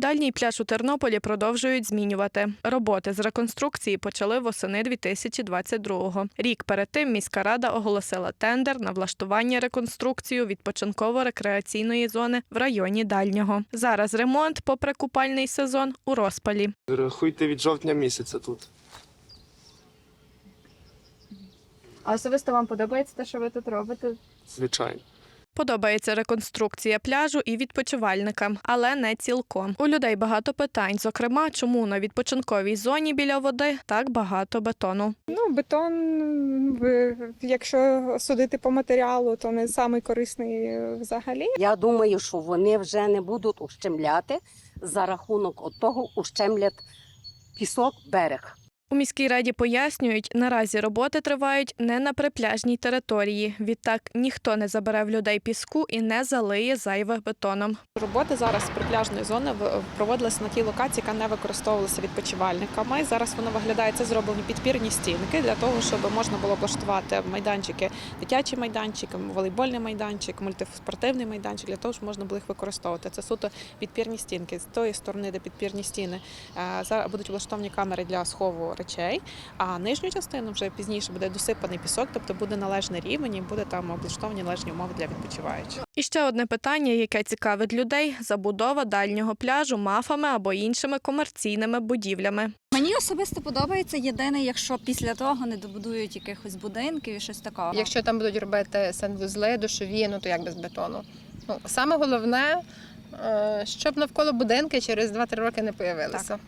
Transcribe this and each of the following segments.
Дальній пляж у Тернополі продовжують змінювати. Роботи з реконструкції почали восени 2022-го. Рік перед тим міська рада оголосила тендер на влаштування реконструкцію відпочинково-рекреаційної зони в районі Дальнього. Зараз ремонт, попри купальний сезон, у розпалі. Рахуйте від жовтня місяця тут. А особисто вам подобається те, що ви тут робите? Звичайно. Подобається реконструкція пляжу і відпочивальникам, але не цілком. У людей багато питань, зокрема, чому на відпочинковій зоні біля води так багато бетону. Ну, бетон, в- якщо судити по матеріалу, то не самий корисний е, взагалі. Я думаю, що вони вже не будуть ущемляти за рахунок того ущемлять пісок берег. У міській раді пояснюють, наразі роботи тривають не на припляжній території. Відтак ніхто не забере в людей піску і не залиє зайве бетоном. Роботи зараз з припляжної зони проводилися на тій локації, яка не використовувалася відпочивальниками. Зараз воно виглядає це зроблені підпірні стінки для того, щоб можна було облаштувати майданчики, дитячий майданчик, волейбольний майданчик, мультиспортивний майданчик, для того, щоб можна було їх використовувати. Це суто підпірні стінки. З тої сторони, де підпірні стіни, е, зараз будуть влаштовані камери для схову речей. А нижню частину вже пізніше буде досипаний пісок, тобто буде належний рівень і буде там облаштовані належні умови для відпочиваючих. І ще одне питання, яке цікавить людей: забудова дальнього пляжу мафами або іншими комерційними будівлями. Мені особисто подобається єдине, якщо після того не добудують якихось будинків і щось такого. Якщо там будуть робити санвузли, душові, ну то як без бетону. Ну, саме головне, е, щоб навколо будинки через 2-3 роки не появилися.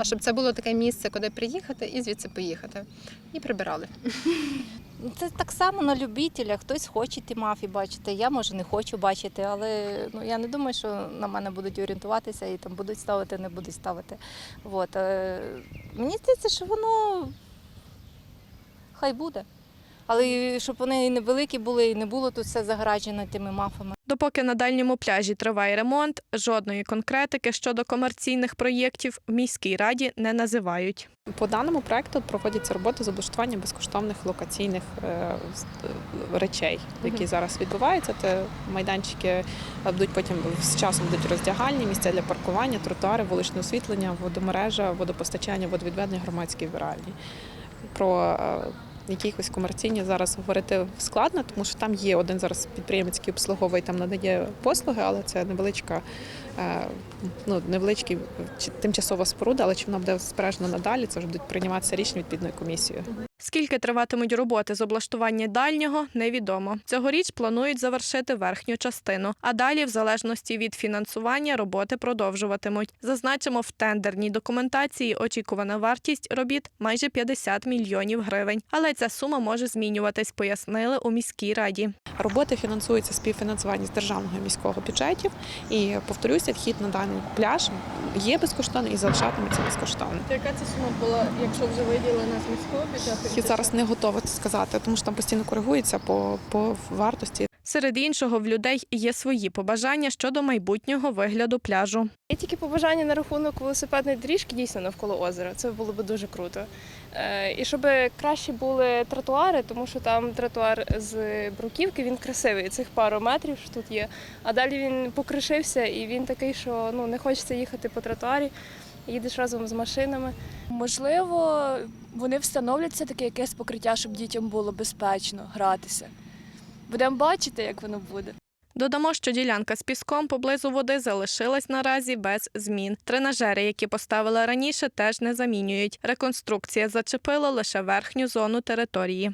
А щоб це було таке місце, куди приїхати і звідси поїхати. І прибирали. Це так само на любителя. Хтось хоче ті мафі бачити. Я може не хочу бачити, але ну я не думаю, що на мене будуть орієнтуватися і там будуть ставити, не будуть ставити. От, е, мені здається, що воно хай буде. Але щоб вони і невеликі були, і не було тут все заграджено тими мафами. Допоки на дальньому пляжі триває ремонт, жодної конкретики щодо комерційних проєктів в міській раді не називають. По даному проекту проводяться роботи з облаштування безкоштовних локаційних е, е, речей, які зараз відбуваються. Це майданчики е, будуть потім з часом будуть роздягальні, місця для паркування, тротуари, вуличне освітлення, водомережа, водопостачання, водовідведення, громадські вбиральні. Про якісь комерційні зараз говорити складно, тому що там є один зараз підприємець, який обслуговує там надає послуги, але це невеличка, е, ну невеличкий тимчасова споруда, але чи вона буде збережена надалі, це вже будуть прийматися рішення відповідною комісією. Скільки триватимуть роботи з облаштування дальнього, невідомо. Цьогоріч планують завершити верхню частину, а далі, в залежності від фінансування, роботи продовжуватимуть. Зазначимо, в тендерній документації очікувана вартість робіт майже 50 мільйонів гривень. Але ця сума може змінюватись, пояснили у міській раді. Роботи фінансуються співфінансування з державного і міського бюджетів. І повторюся, вхід на даний пляж є безкоштовним і залишатиметься безкоштовним. Яка це сума була, якщо вже виділена з міського бюджету? Я зараз не готова це сказати, тому що там постійно коригується по, по вартості. Серед іншого, в людей є свої побажання щодо майбутнього вигляду пляжу. Є тільки побажання на рахунок велосипедної доріжки дійсно навколо озера. Це було б дуже круто. Е, І щоб краще були тротуари, тому що там тротуар з бруківки, він красивий, цих пару метрів що тут є. А далі він покришився і він такий, що ну не хочеться їхати по тротуарі. Їдеш разом з машинами. Можливо, вони встановлять все таки якесь покриття, щоб дітям було безпечно гратися. Будемо бачити, як воно буде. Додамо, що ділянка з піском поблизу води залишилась наразі без змін. Тренажери, які поставили раніше, теж не замінюють. Реконструкція зачепила лише верхню зону території.